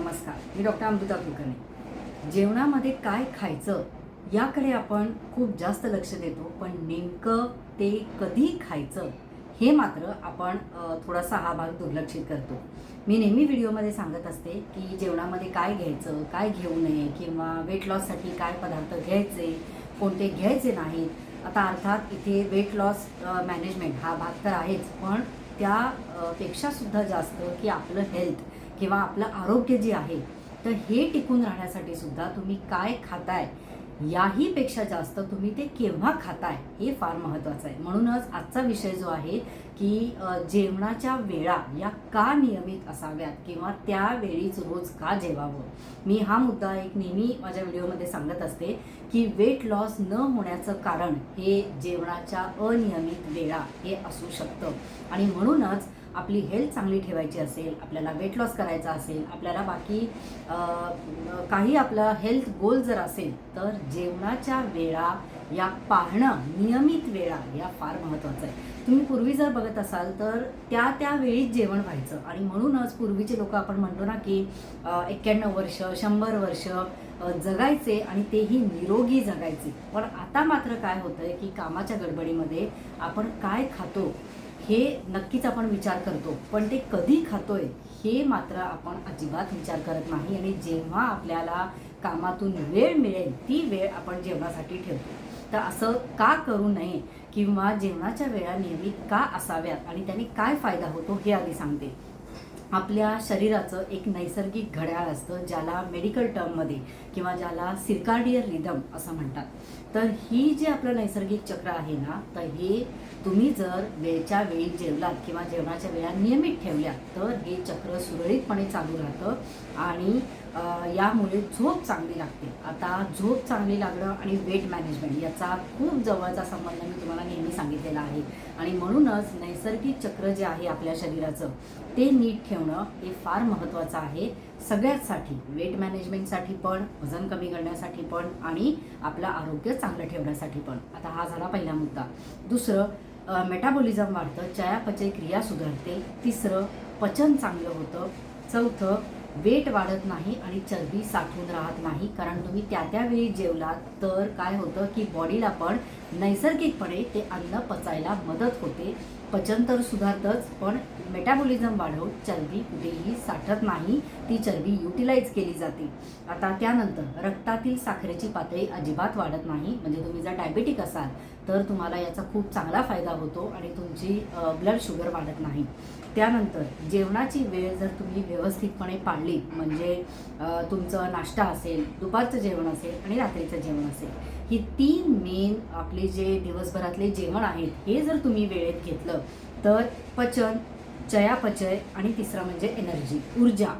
नमस्कार मी डॉक्टर अमृता कुलकर्णी. जेवणामध्ये काय खायचं याकडे आपण खूप जास्त लक्ष देतो पण नेमकं ते कधी खायचं हे मात्र आपण थोडासा हा भाग दुर्लक्षित करतो. मी नेहमी व्हिडिओमध्ये सांगत असते की जेवणामध्ये काय घ्यायचं काय घेऊ नये किंवा वेट लॉससाठी काय पदार्थ घ्यायचे कोणते घ्यायचे नाहीत. आता अर्थात इथे वेट लॉस मॅनेजमेंट हा भाग तर आहेच पण त्या जास्त की आपलं हेल्थ किंवा आपलं आरोग्य जे आहे तर हे टिकून राहण्यासाठी सुद्धा तुम्ही काय खाताय याही पेक्षा जास्त तुम्ही ते केव्हा खाताय हे फार महत्त्वाचं आहे. म्हणूनच आजचा विषय जो आहे की जेवणाच्या वेळा या का नियमित असाव्यात किंवा त्यावेळीच रोज का जेवावं? मी हा मुद्दा एक नेहमी माझ्या व्हिडिओमध्ये सांगत असते की वेट लॉस न होण्याचं कारण हे जेवणाच्या अनियमित वेळा हे असू शकतं. आणि म्हणूनच आपली हेल्थ चांगली ठेवायची असेल आपल्याला वेट लॉस करायचा असेल आपल्याला बाकी काही आपलं हेल्थ गोल जर असेल तर जेवणाच्या वेळा या पाहणं नियमित वेळा या फार महत्त्वाचं आहे. तुम्ही पूर्वी जर बघत असाल तर त्या त्या वेळीच जेवण व्हायचं. आणि म्हणूनच पूर्वीचे लोक आपण म्हणतो ना की एक्क्याण्णव वर्ष शंभर वर्ष जगायचे आणि तेही निरोगी जगायचे. पण आता मात्र काय होतं आहे की कामाच्या गडबडीमध्ये आपण काय खातो हे नक्कीच आपण विचार करतो. पण ते कधी खातोय हे मात्र आपण अजिबात विचार करत नाही आणि जेव्हा आपल्याला कामातून वेळ मिळेल ती वेळ आपण जेवणासाठी ठेवतो. तर असं का करू नये किंवा जेवणाच्या वेळा नियमित का असाव्यात आणि त्याने काय फायदा होतो हे आधी सांगते. आपल्या शरीराचं एक नैसर्गिक घड्याळ असतं ज्याला मेडिकल टर्ममध्ये किंवा ज्याला सिरकार्डियर रिदम असं म्हणतात. तर ही जे आपलं नैसर्गिक चक्र आहे ना तर हे तुम्ही जर वेळच्या वेळी जेवलात किंवा जेवणाच्या वेळा नियमित ठेवल्या तर हे चक्र सुरळीतपणे चालू राहतं आणि यामुळे झोप चांगली लागते. आता झोप चांगली लागणं आणि वेट मॅनेजमेंट याचा खूप जवळचा संबंध मी तुम्हाला नेहमी सांगितलेला आहे. आणि म्हणूनच नैसर्गिक चक्र जे आहे आपल्या शरीराचं ते नीट ठेवणं हे फार महत्त्वाचं आहे. सगळ्याचसाठी वेट मॅनेजमेंटसाठी पण वजन कमी करण्यासाठी पण आणि आपलं आरोग्य चांगलं ठेवण्यासाठी पण. आता हा झाला पहिला मुद्दा. दुसरं मेटाबॉलिझम वाढतं चयापचय क्रिया सुधारते. तिसरं पचन चांगलं होतं. चौथं वेट वाढत नाही आणि चरबी साठून राहत नाही. कारण तुम्ही त्या त्यावेळी जेवलात तर काय होतं की बॉडीला पण नैसर्गिकपणे ते अन्न पचायला मदत होते. पचन तर सुधारतंच पण मेटाबॉलिझम वाढवून चरबी कुठेही साठत नाही. ती चरबी युटिलाइज केली जाते. आता त्यानंतर रक्तातील साखरेची पातळी अजिबात वाढत नाही. म्हणजे तुम्ही जर डायबेटिक असाल तर तुम्हाला याचा खूप चांगला फायदा होतो आणि तुमची ब्लड शुगर वाढत नाही. त्यानंतर जेवणाची वेळ जर तुम्ही व्यवस्थितपणे पाळली म्हणजे तुमचं नाश्ता असेल दुपारचं जेवण असेल आणि रात्रीचं जेवण असेल ही तीन मेन आपले जे दिवसभरातले जेवण आहेत हे जर तुम्ही वेळेत घेतलं तर पचन चयापचय आणि तिसरं म्हणजे एनर्जी ऊर्जा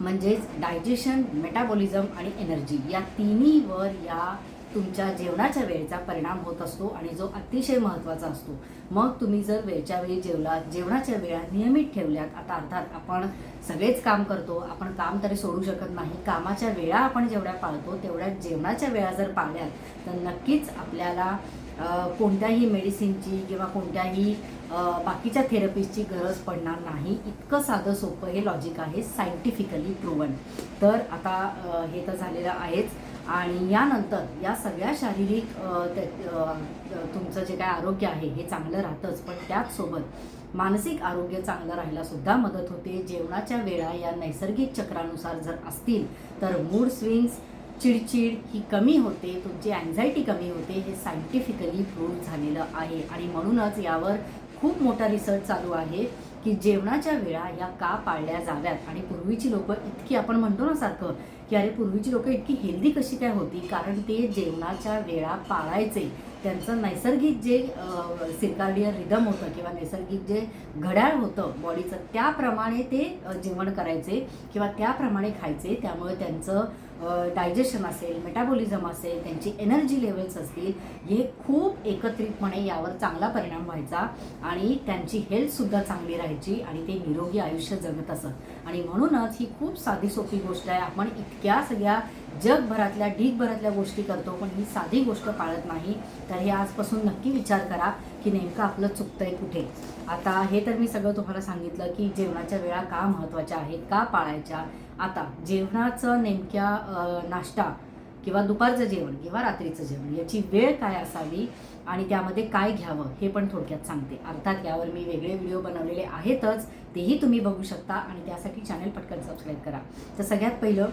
म्हणजेच डायजेशन मेटाबॉलिझम आणि एनर्जी या तिन्हीवर या तुमच्या जेवणाच्या वेळेचा परिणाम होत असतो आणि जो अतिशय महत्त्वाचा असतो. मग तुम्ही जर वेळच्या वेळी जेवलात जेवणाच्या वेळा नियमित ठेवल्यात आता अर्थात आपण सगळेच काम करतो आपण काम तरी सोडू शकत नाही कामाच्या वेळा आपण जेवढ्या पाळतो तेवढ्या जेवणाच्या वेळा जर पाळल्यात तर नक्कीच आपल्याला कोणत्याही मेडिसिनची किंवा कोणत्याही बाकीच्या थेरपीजची गरज पडणार नाही. इतकं साधं सोपं हे लॉजिक आहे सायंटिफिकली प्रूवन तर आता हे तर झालेलं आहेच. आणि यानंतर या सगळ्या शारीरिक तुमचं जे काय आरोग्य आहे हे चांगलं राहतंच. पण त्याचसोबत मानसिक आरोग्य चांगलं राहायला सुद्धा मदत होते. जेवणाच्या वेळा या नैसर्गिक चक्रानुसार जर असतील तर मूड स्विंग्स चिडचिड ही कमी होते. तुमची अँझायटी कमी होते. हे सायंटिफिकली प्रूव्ह झालेलं आहे. आणि म्हणूनच यावर खूप मोठा रिसर्च चालू आहे की जेवणाच्या वेळा या का पाळल्या जाव्यात? आणि पूर्वीची लोक इतकी आपण म्हणतो ना सारखं की अरे पूर्वीची लोक इतकी हेल्दी कशी काय होती? कारण ते जेवणाच्या वेळा पाळायचे. त्यांचं नैसर्गिक जे सिरकार्डियन रिदम होतं किंवा नैसर्गिक जे घड्याळ होतं बॉडीचं त्याप्रमाणे ते जेवण करायचे किंवा त्याप्रमाणे खायचे. त्यामुळे त्यांचं डायजेशन असेल मेटाबॉलिझम असेल त्यांची एनर्जी लेवल्स असतील हे खूप एकत्रितपणे यावर चांगला परिणाम व्हायचा आणि त्यांची हेल्थसुद्धा चांगली राहायची आणि ते निरोगी आयुष्य जगत असत. आणि म्हणूनच ही खूप साधी सोपी गोष्ट आहे. आपण इतक्या सगळ्या जगभरातल्या ढीगभरातल्या गोष्टी करतो पण ही साधी गोष्ट पाळत नाही. तर हे आजपासून नक्की विचार करा की नेमकं आपलं चुकतंय कुठे. आता हे तर मी सगळं तुम्हाला सांगितलं की जेवणाच्या वेळा का महत्त्वाच्या आहेत का पाळायच्या? आता जेवणाचं नेमक्या नाश्ता किंवा दुपारचं जेवण किंवा रात्रीचं जेवण याची वेळ काय असावी आणि त्यामध्ये काय घ्यावं हे पण थोडक्यात सांगते. अर्थात यावर मी वेगळे व्हिडिओ बनवलेले आहेतच तेही तुम्ही बघू शकता आणि त्यासाठी चॅनल पटकन सबस्क्राईब करा. तर सगळ्यात पहिलं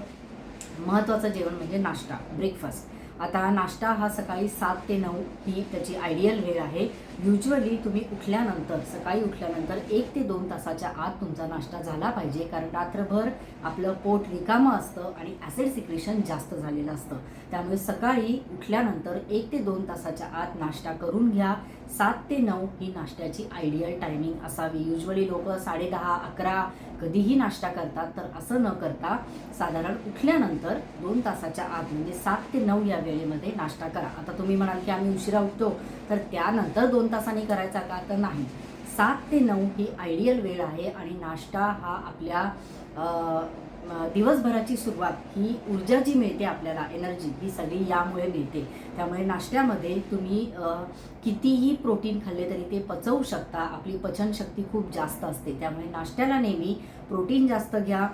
महत्त्वाचं जेवण म्हणजे नाश्ता ब्रेकफास्ट आता नाश्ता हा सकाळी सात ते नऊ ही त्याची आयडियल वेळ आहे. युजली तुम्ही उठल्यानंतर सकाळी उठल्यानंतर एक ते दोन तासाच्या आत तुमचा नाश्ता झाला पाहिजे कारण रात्रभर आपलं पोट रिकामं असतं आणि ॲसिड सिक्रेशन जास्त झालेलं असतं. त्यामुळे सकाळी उठल्यानंतर एक ते दोन तासाच्या आत नाश्ता करून घ्या. सात ते नऊ ही नाश्त्याची आयडियल टायमिंग असावी. युजली लोक साडेदहा अकरा कधीही नाश्ता करतात तर असं न करता साधारण उठल्यानंतर दोन तासाच्या आत म्हणजे सात ते नऊ या वेळेमध्ये नाश्ता करा. आता तुम्ही म्हणाल की आम्ही उशिरा उठतो तर त्यानंतर दोन तासांनी करायचा का? तर नाही. सात ते नऊ ही आयडियल वेळ आहे आणि नाश्ता हा आपल्या दिवसभराची सुरुवात ही ऊर्जा जी मिळते आपल्याला एनर्जी ही सगळी यामुळे मिळते. त्यामुळे नाश्त्यामध्ये तुम्ही कितीही प्रोटीन खाल्ले तरी ते पचवू शकता. आपली पचनशक्ती खूप जास्त असते. त्यामुळे नाश्त्याला नेहमी प्रोटीन जास्त घ्या.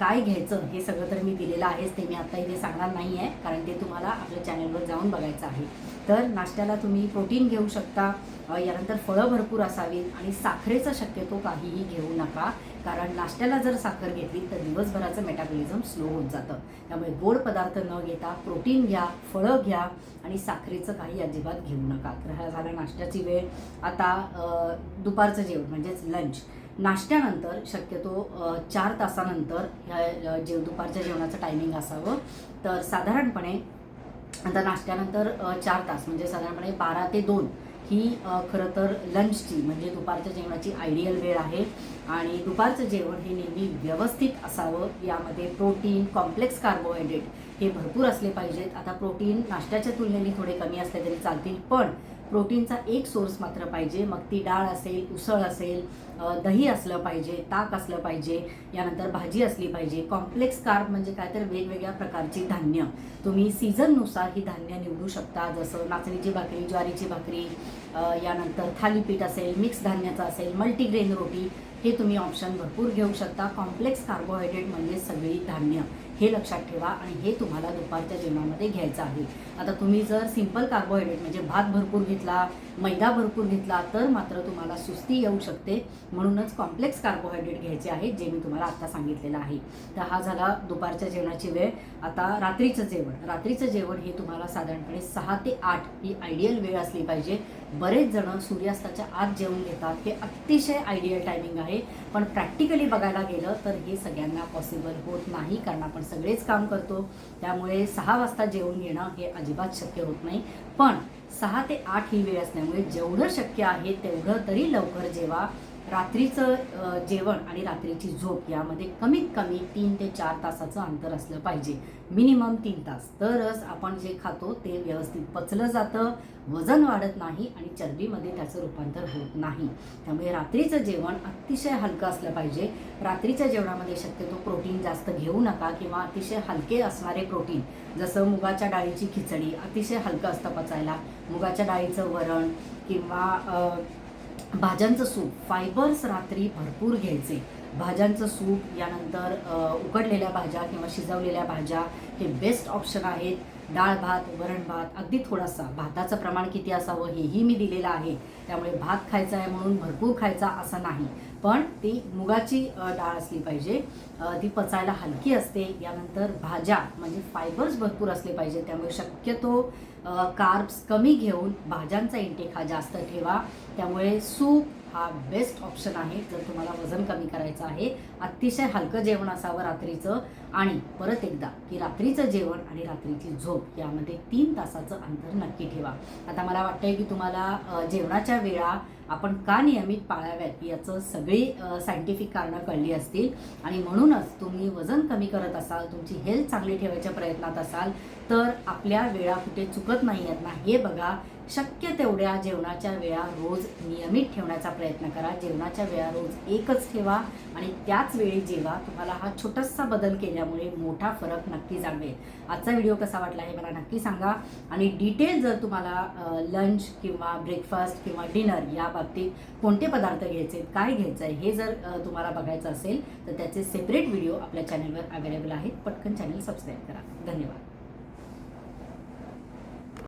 काय घ्यायचं हे सगळं तर मी दिलेलं आहेच. ते मी आत्ता इथे सांगणार नाही आहे कारण ते तुम्हाला आपल्या चॅनलवर जाऊन बघायचं आहे. तर नाश्त्याला तुम्ही प्रोटीन घेऊ शकता. यानंतर फळं भरपूर असावीत आणि साखरेचा शक्यतो काहीही घेऊ नका. कारण नाश्त्याला जर साखर घेतली तर दिवसभराचं मेटाबॉलिझम स्लो होत जातं. त्यामुळे गोड पदार्थ न घेता प्रोटीन घ्या फळं घ्या आणि साखरेचं काही अजिबात घेऊ नका. तर हा झाला नाश्त्याची वेळ. आता दुपारचं जेवण म्हणजेच लंच नाश्त्यानंतर शक्यतो चार तासानंतर ह्या जेव दुपारच्या जेवणाचं टायमिंग असावं. तर साधारणपणे आता नाश्त्यानंतर चार तास म्हणजे साधारणपणे बारा ते दोन ही खरं तर लंचची म्हणजे दुपारच्या जेवणाची आयडियल वेळ आहे. आणि दुपारचं जेवण हे नेहमी व्यवस्थित असावं. यामध्ये प्रोटीन कॉम्प्लेक्स कार्बोहायड्रेट हे भरपूर असले पाहिजेत. आता प्रोटीन नाश्त्याच्या तुलनेने थोडे कमी असले तरी चालतील. पण प्रोटीनचा एक सोर्स मात्र पाहिजे. मग ती डाळ असेल उसळ असेल दही असलं पाहिजे ताक असलं पाहिजे यानंतर भाजी असली पाहिजे. कॉम्प्लेक्स कार्ब म्हणजे काय? तर वेगवेगळ्या प्रकारची धान्य. तुम्ही सीझननुसार ही धान्य निवडू शकता. जसं नाचणीची भाकरी ज्वारीची भाकरी यानंतर थालीपीठ असेल मिक्स धान्याचं असेल मल्टीग्रेन रोटी हे तुम्ही ऑप्शन भरपूर घेऊ शकता. कॉम्प्लेक्स कार्बोहायड्रेट म्हणजे सगळी धान्य. हे लक्षात ठेवा आणि हे तुम्हाला दुपारच्या जेवणामध्ये घ्यायचं आहे. आता तुम्ही जर सिंपल कार्बोहायड्रेट म्हणजे भात भरपूर घेतला मैदा भरपूर घेतला तर मात्र तुम्हाला सुस्ती येऊ शकते. म्हणूनच कॉम्प्लेक्स कार्बोहायड्रेट घ्यायचे आहेत जे मी तुम्हाला आत्ता सांगितलेलं आहे. तर हा झाला दुपारच्या जेवणाची वेळ. आता रात्रीचं जेवण. रात्रीचं जेवण हे तुम्हाला साधारणपणे सहा ते आठ ही आयडियल वेळ असली पाहिजे. बरेच जण सूर्यास्ताच्या आत जेवण घेतात. हे अतिशय आयडियल टायमिंग आहे. पण प्रॅक्टिकली बघायला गेलं तर हे सगळ्यांना पॉसिबल होत नाही. कारण आपण सगळेच काम करतो. त्यामुळे सहा वाजता जेवून घेणं हे अजिबात शक्य होत नाही. पण सहा ते आठ ही वेळ असल्यामुळे जेवढं शक्य आहे तेवढं तरी लवकर जेवा. रात्रीचं जेवण आणि रात्रीची झोप यामध्ये कमीत कमी तीन ते चार तासाचं अंतर असलं पाहिजे. मिनिमम तीन तास. तरच आपण जे खातो ते व्यवस्थित पचलं जातं वजन वाढत नाही आणि चरबीमध्ये त्याचं रूपांतर होत नाही. त्यामुळे रात्रीचं जेवण अतिशय हलकं असलं पाहिजे. रात्रीच्या जेवणामध्ये शक्यतो प्रोटीन जास्त घेऊ नका किंवा अतिशय हलके असणारे प्रोटीन जसं मुगाच्या डाळीची खिचडी अतिशय हलकं असतं पचायला. मुगाच्या डाळीचं वरण किंवा भाज्यांचं सूप फायबर्स रात्री भरपूर घ्यायचे. भाज्यांचं सूप यानंतर उकडलेल्या भाज्या किंवा शिजवलेल्या भाज्या हे बेस्ट ऑप्शन आहेत. डाळ भात वरण भात अगदी थोडासा. भाताचं प्रमाण किती असावं हेही मी दिलेलं आहे. त्यामुळे भात खायचा आहे म्हणून भरपूर खायचा असं नाही. पण ती मुगाची डाळ असली पाहिजे. ती पचायला हलकी असते. यानंतर भाज्या म्हणजे फायबर्स भरपूर असले पाहिजे त्यामुळे शक्यतो कार्ब्स कमी घेऊन भाज्यांचा इंटेक हा जास्त ठेवा. त्यामुळे सूप हा बेस्ट ऑप्शन आहे जर तुम्हाला वजन कमी करायचं आहे. अतिशय हलकं जेवण असावं रात्रीचं. आणि परत एकदा की रात्रीचं जेवण आणि रात्रीची झोप यामध्ये तीन तासाचं अंतर नक्की ठेवा. आता मला वाटतंय की तुम्हाला जेवणाच्या वेळा आपण का नियमित पाळाव्यात याचं सगळी सायंटिफिक कारणं कळली असतील. आणि म्हणूनच तुम्ही वजन कमी करत असाल तुमची हेल्थ चांगली ठेवायच्या प्रयत्नात असाल तर आपल्या वेळा कुठे चुकत नाही आहेत ना हे बघा. शक्य तेवढ्या जेवणाच्या वेळा रोज नियमित ठेवण्याचा प्रयत्न करा. जेवणाच्या वेळा रोज एकच ठेवा आणि त्याच वेळी जेवा. तुम्हाला हा छोटासा बदल केल्यामुळे मोठा फरक नक्की जाणवेल. आजचा व्हिडिओ कसा वाटला हे मला नक्की सांगा. आणि डिटेल जर तुम्हाला लंच किंवा ब्रेकफास्ट किंवा डिनर या बाबतीत कोणते पदार्थ घ्यायचे काय घ्यायचं आहे हे जर तुम्हाला बघायचं असेल तर त्याचे सेपरेट व्हिडिओ आपल्या चॅनलवर अवेलेबल आहेत. पटकन चॅनल सबस्क्राईब करा. धन्यवाद.